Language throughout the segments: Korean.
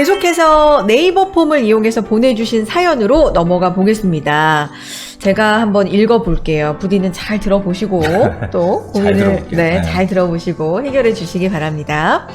계속해서 네이버 폼을 이용해서 보내주신 사연으로 넘어가 보겠습니다. 제가 한번 읽어볼게요. 부디는 잘 들어보시고 또 잘 고민을 들어볼게요. 네, 네. 잘 들어보시고 해결해 주시기 바랍니다.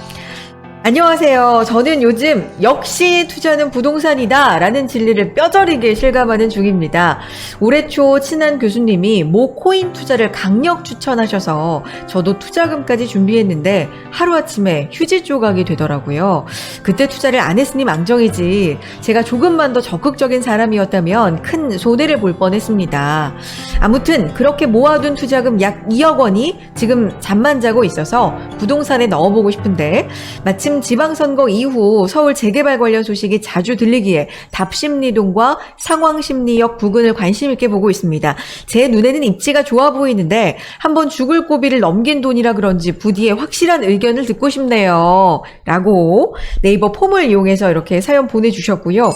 안녕하세요. 저는 요즘 역시 투자는 부동산이다 라는 진리를 뼈저리게 실감하는 중입니다. 올해 초 친한 교수님이 모 코인 투자를 강력 추천하셔서 저도 투자금까지 준비했는데 하루아침에 휴지 조각이 되더라고요. 그때 투자를 안 했으니 망정이지. 제가 조금만 더 적극적인 사람이었다면 큰 손해를 볼 뻔했습니다. 아무튼 그렇게 모아둔 투자금 약 2억 원이 지금 잠만 자고 있어서 부동산에 넣어보고 싶은데 마침 지방선거 이후 서울 재개발 관련 소식이 자주 들리기에 답심리동과 상황심리역 부근을 관심 있게 보고 있습니다. 제 눈에는 입지가 좋아 보이는데 한번 죽을 고비를 넘긴 돈이라 그런지 부디의 확실한 의견을 듣고 싶네요. 라고 네이버 폼을 이용해서 이렇게 사연 보내주셨고요.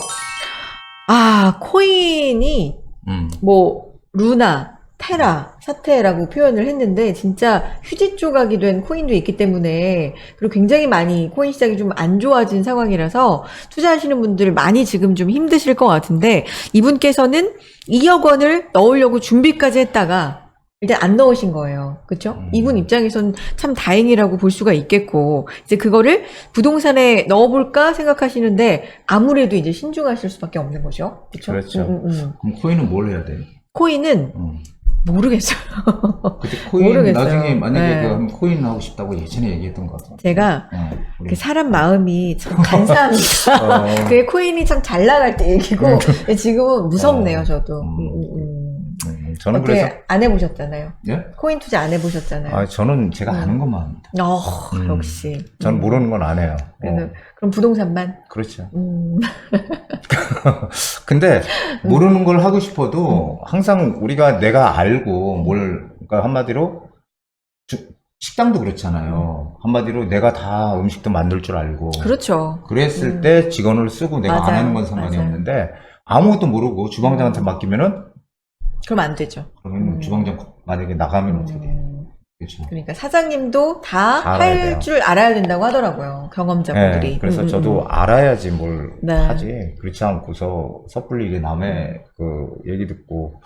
아, 코인이 음. 뭐 루나, 테라, 사태라고 표현을 했는데 진짜 휴지 조각이 된 코인도 있기 때문에 그리고 굉장히 많이 코인 시장이 좀 안 좋아진 상황이라서 투자하시는 분들 많이 지금 좀 힘드실 것 같은데 이분께서는 2억 원을 넣으려고 준비까지 했다가 일단 안 넣으신 거예요. 그쵸? 음. 이분 입장에선 참 다행이라고 볼 수가 있겠고, 이제 그거를 부동산에 넣어볼까 생각하시는데, 아무래도 이제 신중하실 수밖에 없는 거죠. 그쵸? 그렇죠. 음, 음, 음. 그럼 코인은 뭘 해야 돼? 코인은 음. 모르겠어요. 그때 코인 모르겠어요. 나중에 만약에 네. 한번 코인 하고 싶다고 예전에 얘기했던 것 같아. 제가 어, 우리. 그 사람 마음이 참 간사합니다. 어, 그게 코인이 참 잘 나갈 때 얘기고 지금은 무섭네요, 어, 저도. 음. 음, 음, 음. 음, 저는 그래서 안 해보셨잖아요. 예? 코인 투자 안 해보셨잖아요. 아 저는 제가 음. 아는 것만 합니다. 어, 음. 역시. 저는 음. 모르는 건 안 해요. 그래서 어, 그럼 부동산만. 그렇죠. 음. 근데 음. 모르는 걸 하고 싶어도 항상 우리가 내가 알고 뭘 그러니까 한마디로 주- 식당도 그렇잖아요. 한마디로 내가 다 음식도 만들 줄 알고 그렇죠. 그랬을 음. 때 직원을 쓰고 내가 안 맞아요. 하는 건 상관이 맞아요. 없는데 아무것도 모르고 주방장한테 맡기면은 그럼 안 되죠. 그러면 음. 주방장 만약에 나가면 어떻게 돼요? 음. 그렇죠. 그러니까 사장님도 다 할. 줄 알아야 된다고 하더라고요. 경험자분들이. 네, 그래서 음, 음, 저도 음. 알아야지 뭘 네. 하지. 그렇지 않고서 섣불리 남의 그 얘기 듣고.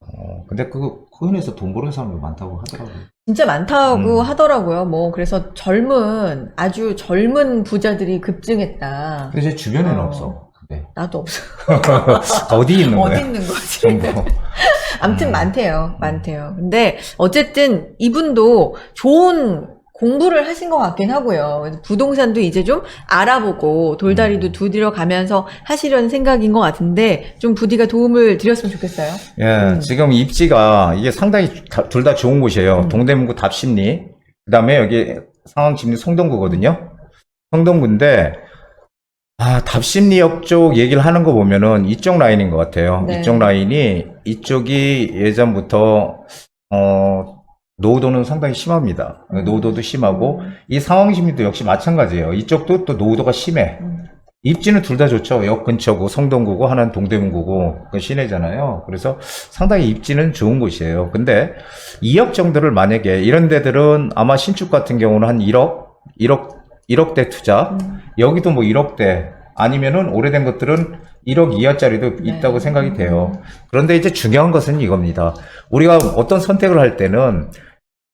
어, 근데 그 코인에서 돈 버는 사람이 많다고 하더라고요. 진짜 많다고 음. 하더라고요. 뭐 그래서 젊은 아주 젊은 부자들이 급증했다. 근데 제 주변에는 어. 없어. 그게. 나도 없어. 어디 있는 어디 거야? 있는 거지? 정보. 아무튼 음. 많대요. 많대요. 근데 어쨌든 이분도 좋은 공부를 하신 것 같긴 하고요. 부동산도 이제 좀 알아보고 음. 돌다리도 두드려 가면서 하시려는 생각인 것 같은데 좀 부디가 도움을 드렸으면 좋겠어요. 예, 음. 지금 입지가 이게 상당히 둘 다 좋은 곳이에요. 음. 동대문구 답심리. 그 다음에 여기 상황심리 송동구거든요. 송동구인데, 아, 답심리역 쪽 얘기를 하는 거 보면은 이쪽 라인인 것 같아요. 네. 이쪽 라인이, 이쪽이 예전부터, 어, 노후도는 상당히 심합니다. 노후도도 심하고, 이 상황심리도 역시 마찬가지예요. 이쪽도 또 노후도가 심해. 음. 입지는 둘 다 좋죠. 역 근처고 성동구고 하나는 동대문구고 그 시내잖아요. 그래서 상당히 입지는 좋은 곳이에요. 근데 2억 정도를 만약에 이런 데들은 아마 신축 같은 경우는 한 1억, 1억, 1억대 투자. 음. 여기도 뭐 1억대 아니면은 오래된 것들은 1억 이하짜리도 네. 있다고 생각이 돼요. 그런데 이제 중요한 것은 이겁니다. 우리가 어떤 선택을 할 때는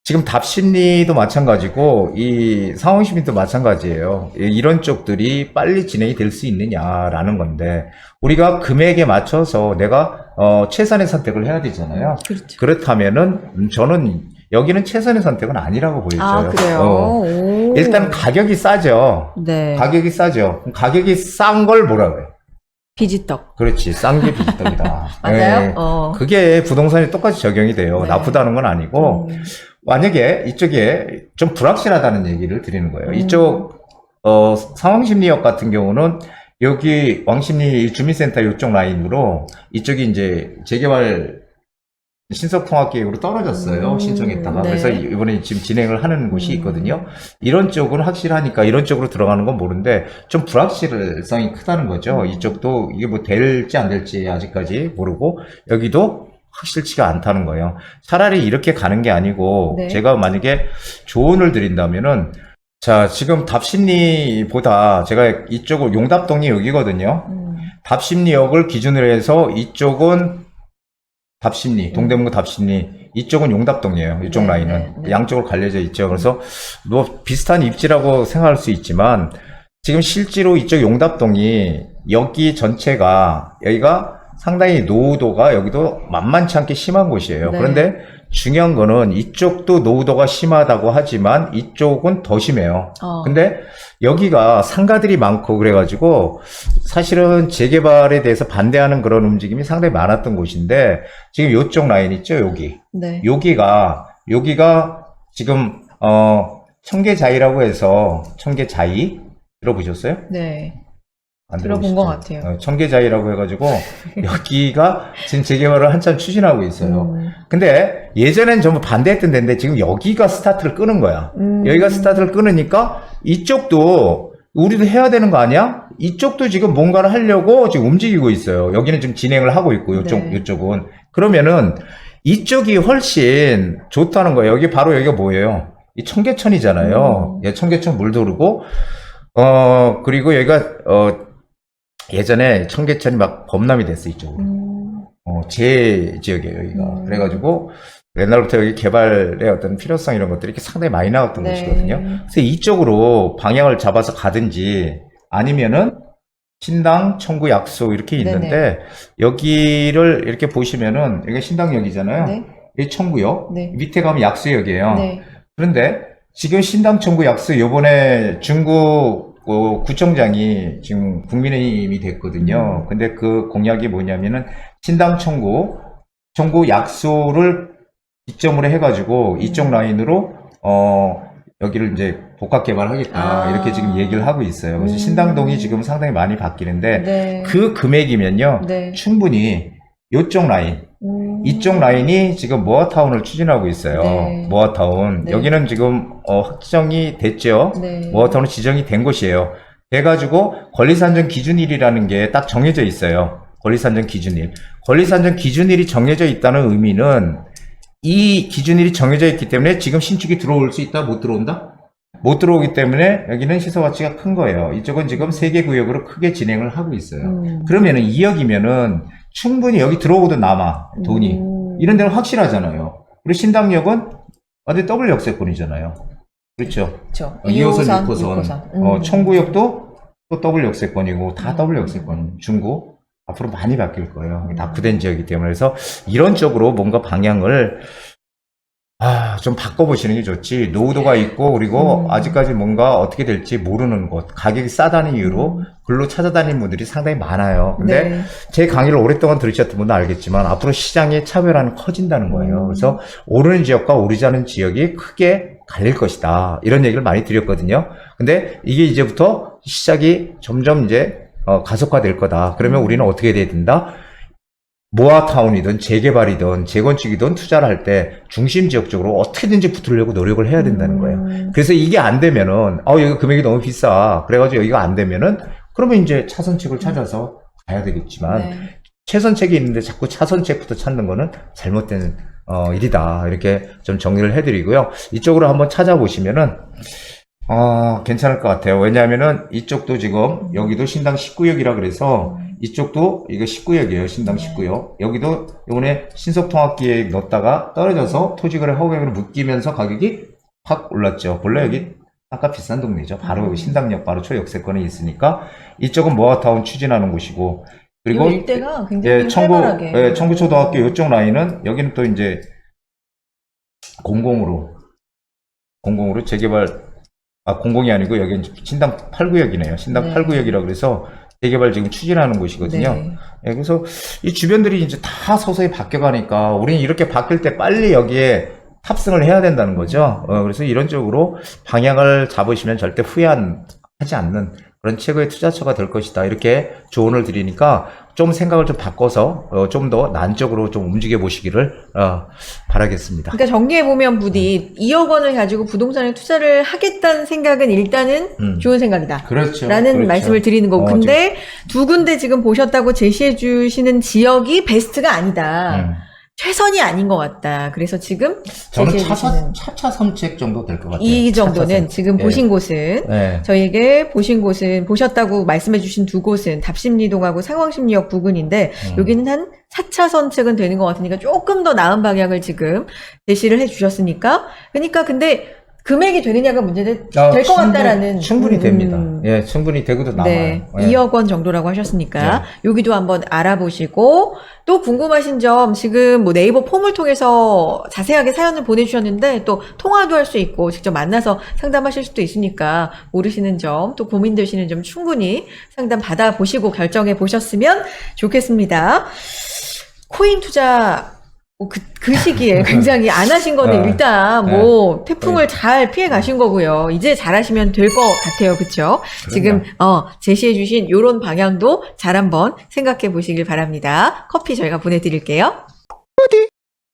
지금 답심리도 마찬가지고 이 상황심리도 마찬가지예요. 이- 이런 쪽들이 빨리 진행이 될 수 있느냐라는 건데 우리가 금액에 맞춰서 내가 어, 최선의 선택을 해야 되잖아요. 그렇죠. 그렇다면은 음, 저는 여기는 최선의 선택은 아니라고 보여져요. 아, 그래요? 어. 오. 일단 가격이 싸죠. 네. 가격이 싸죠. 그럼 가격이 싼 걸 뭐라 그래? 비지떡. 그렇지. 싼 게 비지떡이다. 맞아요? 네. 어. 그게 부동산에 똑같이 적용이 돼요. 네. 나쁘다는 건 아니고 음. 만약에 이쪽에 좀 불확실하다는 얘기를 드리는 거예요. 음. 이쪽 어, 상황심리역 같은 경우는 여기 왕십리 주민센터 이쪽 라인으로 이쪽이 이제 재개발 신속통합 계획으로 떨어졌어요. 음, 신청했다가. 네. 그래서 이번에 지금 진행을 하는 곳이 음. 있거든요. 이런 쪽은 확실하니까 이런 쪽으로 들어가는 건 모르는데 좀 불확실성이 크다는 거죠. 음. 이쪽도 이게 뭐 될지 안 될지 아직까지 모르고 여기도 확실치가 않다는 거예요. 차라리 이렇게 가는 게 아니고 네. 제가 만약에 조언을 드린다면은 자, 지금 답심리보다 제가 이쪽을 용답동이 여기거든요. 음. 답심리역을 기준으로 해서 이쪽은 답심리, 동대문구 답심리, 이쪽은 용답동이에요. 이쪽 네, 라인은 네, 네. 양쪽으로 갈려져 있죠. 그래서 뭐 비슷한 입지라고 생각할 수 있지만 지금 실제로 이쪽 용답동이 여기 전체가 여기가 상당히 노후도가 여기도 만만치 않게 심한 곳이에요. 네. 그런데 중요한 거는 이쪽도 노후도가 심하다고 하지만 이쪽은 더 심해요. 어. 근데 여기가 상가들이 많고 그래가지고 사실은 재개발에 대해서 반대하는 그런 움직임이 상당히 많았던 곳인데 지금 요쪽 라인 있죠 여기 네. 여기가 여기가 지금 어 청계자이라고 해서 청계자이 들어보셨어요? 네. 안 들어본? 것 같아요. 어, 청계자이라고 해가지고 여기가 지금 재개발을 한참 추진하고 있어요. 음. 근데 예전엔 전부 반대했던 데인데 지금 여기가 스타트를 끄는 거야. 음. 여기가 스타트를 끊으니까 이쪽도 우리도 해야 되는 거 아니야? 이쪽도 지금 뭔가를 하려고 지금 움직이고 있어요. 여기는 지금 진행을 하고 있고 이쪽 네. 이쪽은 그러면은 이쪽이 훨씬 좋다는 거예요. 여기 바로 여기가 뭐예요? 이 청계천이잖아요. 음. 예, 청계천 물 도르고 어 그리고 여기가 어 예전에 청계천이 막 범람이 됐어 이쪽으로. 음. 어, 제 지역이에요, 여기가. 음. 그래가지고, 옛날부터 여기 개발의 어떤 필요성 이런 것들이 이렇게 상당히 많이 나왔던 네. 곳이거든요. 그래서 이쪽으로 방향을 잡아서 가든지, 아니면은, 신당, 청구, 약소 이렇게 있는데, 여기를 이렇게 보시면은, 여기 신당역이잖아요. 네. 여기 청구역, 네. 밑에 가면 약소역이에요. 네. 그런데, 지금 신당, 청구, 약소 요번에 중국 어, 구청장이 지금 국민의힘이 됐거든요. 음. 근데 그 공약이 뭐냐면은 신당 청구, 청구 약소를 이점으로 해가지고 이쪽 라인으로 어 여기를 이제 복합 개발하겠다 아. 이렇게 지금 얘기를 하고 있어요. 그래서 음. 신당동이 지금 상당히 많이 바뀌는데 네. 그 금액이면요 네. 충분히 이쪽 라인 음. 이쪽 라인이 지금 모아타운을 추진하고 있어요. 네. 모아타운. 네. 여기는 지금 어, 확정이 됐죠. 네. 모아타운은 지정이 된 곳이에요. 돼가지고 권리산정 기준일이라는 게 딱 정해져 있어요. 권리산정 기준일. 권리산정 기준일이 정해져 있다는 의미는 이 기준일이 정해져 있기 때문에 지금 신축이 들어올 수 있다, 못 들어온다? 못 들어오기 때문에 여기는 시소 가치가 큰 거예요. 이쪽은 지금 세 개 구역으로 크게 진행을 하고 있어요. 음. 그러면은 2억이면은 충분히 여기 들어오고도 남아 돈이 음. 이런 데는 확실하잖아요. 그리고 신당역은 완전 더블 역세권이잖아요. 그렇죠. 그렇죠. 2호선, 6호선, 육호선. 어, 음. 청구역도 또 더블 역세권이고 다 음. 더블 역세권. 중구 앞으로 많이 바뀔 거예요. 낙후된 지역이기 때문에 그래서 이런 쪽으로 뭔가 방향을 아, 좀 바꿔보시는 게 좋지. 노후도가 있고, 그리고 음. 아직까지 뭔가 어떻게 될지 모르는 곳, 가격이 싸다는 이유로 음. 글로 찾아다니는 분들이 상당히 많아요. 근데 네. 제 강의를 오랫동안 들으셨던 분은 알겠지만 앞으로 시장의 차별화는 커진다는 거예요. 음. 그래서 오르는 지역과 오르지 않은 지역이 크게 갈릴 것이다. 이런 얘기를 많이 드렸거든요. 근데 이게 이제부터 시작이 점점 이제 어, 가속화될 거다. 그러면 음. 우리는 어떻게 돼야 된다? 모아타운이든 재개발이든 재건축이든 투자를 할 때 중심 지역 쪽으로 어떻게든지 붙으려고 노력을 해야 된다는 거예요. 음. 그래서 이게 안 되면은 어 여기 금액이 너무 비싸. 그래가지고 여기가 안 되면은 그러면 이제 차선책을 찾아서 가야 되겠지만 네. 최선책이 있는데 자꾸 차선책부터 찾는 거는 잘못된 어, 일이다. 이렇게 좀 정리를 해드리고요. 이쪽으로 한번 찾아보시면은 어, 괜찮을 것 같아요. 왜냐하면은 이쪽도 지금 여기도 신당 19역이라 그래서 이쪽도 이거 19역이에요. 신당 네. 19역. 여기도 이번에 신속통합기획 넣었다가 떨어져서 토지거래 허가액으로 묶이면서 가격이 확 올랐죠. 원래 여기 아까 비싼 동네죠. 바로 음. 여기 신당역 바로 초역세권에 있으니까 이쪽은 모아타운 추진하는 곳이고 그리고 일대가 굉장히 예, 청구, 활발하게. 예, 청구초등학교 이쪽 라인은 여기는 또 이제 공공으로 공공으로 재개발 아 공공이 아니고 여기는 신당 8구역이네요. 신당 네. 8구역이라 그래서 재개발 지금 추진하는 곳이거든요. 네. 예, 그래서 이 주변들이 이제 다 서서히 바뀌어가니까 우리는 이렇게 바뀔 때 빨리 여기에 탑승을 해야 된다는 거죠. 어, 그래서 이런 쪽으로 방향을 잡으시면 절대 후회하지 않는 그런 최고의 투자처가 될 것이다. 이렇게 조언을 드리니까 좀 생각을 좀 바꿔서 어, 좀더 난적으로 좀 움직여 보시기를 어, 바라겠습니다. 그러니까 정리해 보면 부디 2억 원을 가지고 부동산에 투자를 하겠다는 생각은 일단은 음. 좋은 생각이다. 그렇죠. 라는 그렇죠. 말씀을 드리는 거고. 어, 근데 두 군데 지금 보셨다고 제시해 주시는 지역이 베스트가 아니다. 음. 최선이 아닌 것 같다. 그래서 지금 저는 차차, 차차 선책 정도 될 것 같아요. 이 정도는. 지금 예. 보신 곳은 네. 저에게 보신 곳은 보셨다고 말씀해 주신 두 곳은 답심리동하고 상황심리역 부근인데 음. 여기는 한 4차 선책은 되는 것 같으니까 조금 더 나은 방향을 지금 제시를 해 주셨으니까 그러니까 근데 금액이 되느냐가 문제는 아, 될것 충분- 같다라는 충분히 음, 됩니다. 음. 예, 충분히 되고도 남아요. 네, 예. 2억 원 정도라고 하셨으니까 네. 여기도 한번 알아보시고 또 궁금하신 점 지금 뭐 네이버 폼을 통해서 자세하게 사연을 보내주셨는데 또 통화도 할 수 있고 직접 만나서 상담하실 수도 있으니까 모르시는 점 또 고민되시는 점 충분히 상담 받아 보시고 결정해 보셨으면 좋겠습니다. 코인 투자 뭐 그 그 시기에 굉장히 안 하신 거는 네. 일단 뭐 태풍을 잘 피해 가신 거고요. 이제 잘 하시면 될 것 같아요. 그렇죠? 지금 어, 제시해 주신 요런 방향도 잘 한번 생각해 보시길 바랍니다. 커피 저희가 보내드릴게요.